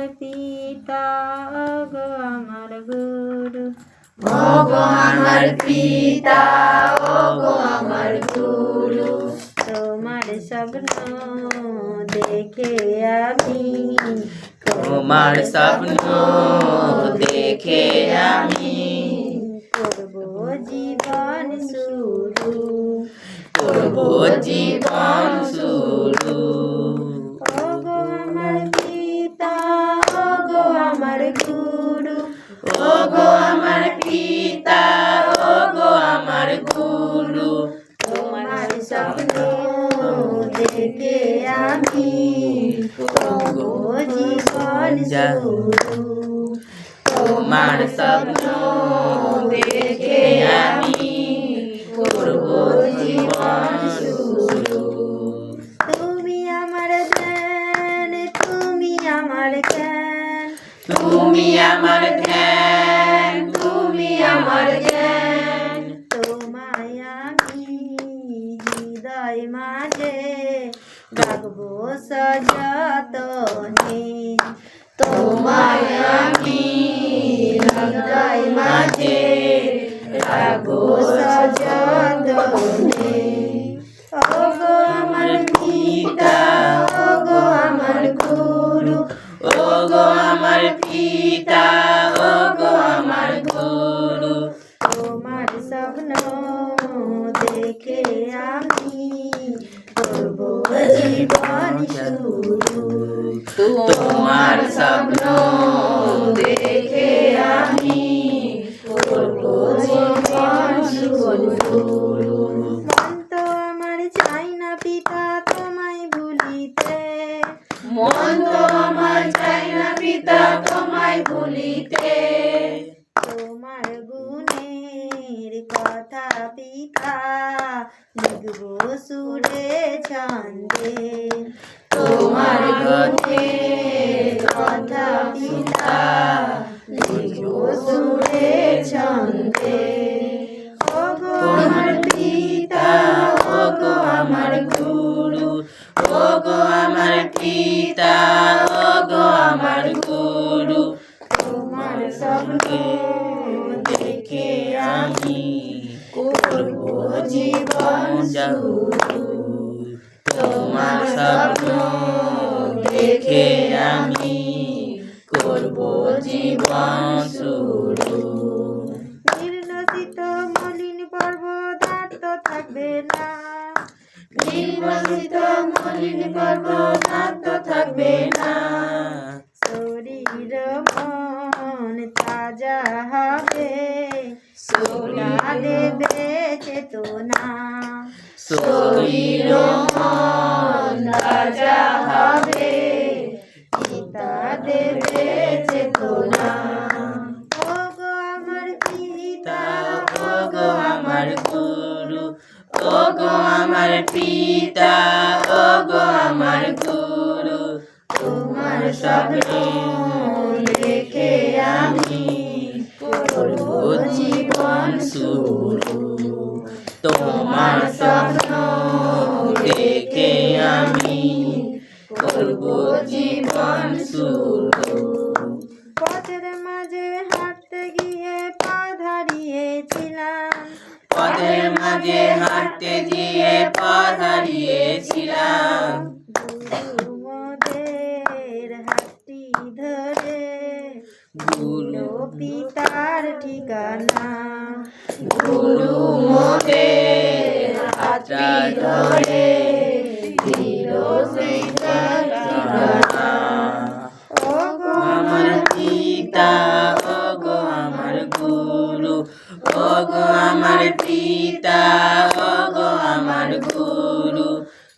আমার পিতা গো আমার গুরু। ওগো আমার পিতা গো আমার গুরু। তোমার স্বপ্ন দেখে আমি তোমার স্বপ্ন দেখে আমি দেখে আমি জীবন তোমার স্বপ্ন দেখে আমি করব জীবন তুমি আমার ধ্যান তুমি আমার জ্ঞান। তুমি আমার সযতনে তোমায় তোমার স্বপ্ন দেখে আমি আমার চাই না পিতা তোমায় ভুলিতে। মন তো আমার চাই না পিতা তোমায় ভুলিতে। তোমার গুণের কথা পিতা লিখব সুরে ছন্দে তোমার স্বপ্ন দেখে আমি করব জীবন শুরু। নির্ণসিত মলিন পর্বত আর তো থাকবে না। নির্বাচিত মলিন পর্বত শরীর মন তাজা হবে পিতা দেবে চেতনা ওগো আমার পিতা ওগো আমার গুরু আমার পিতা ওগো আমার গুরু তোমার স্বপ্ন দেখে আমি করব জীবন শুরু তোমার পথের মাঝে হাঁটতে দিয়ে পথ হারিয়েছিলাম। হাতটি ধরে গুরু লো পিতার ঠিকানা। গুরু মোদের হাতটি ধরে গুরু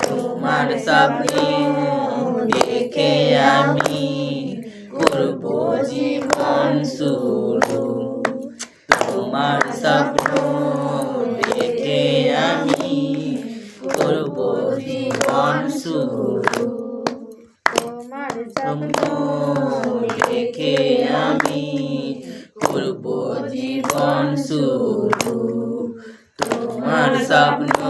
তোমার স্বপ্নে দেখে আমি করব জীবন শুরু তোমার স্বপ্ন দেখে আমি করব জীবন শুরু তোমার স্বপ্ন দেখে আমি করব জীবন শুরু তোমার স্বপ্ন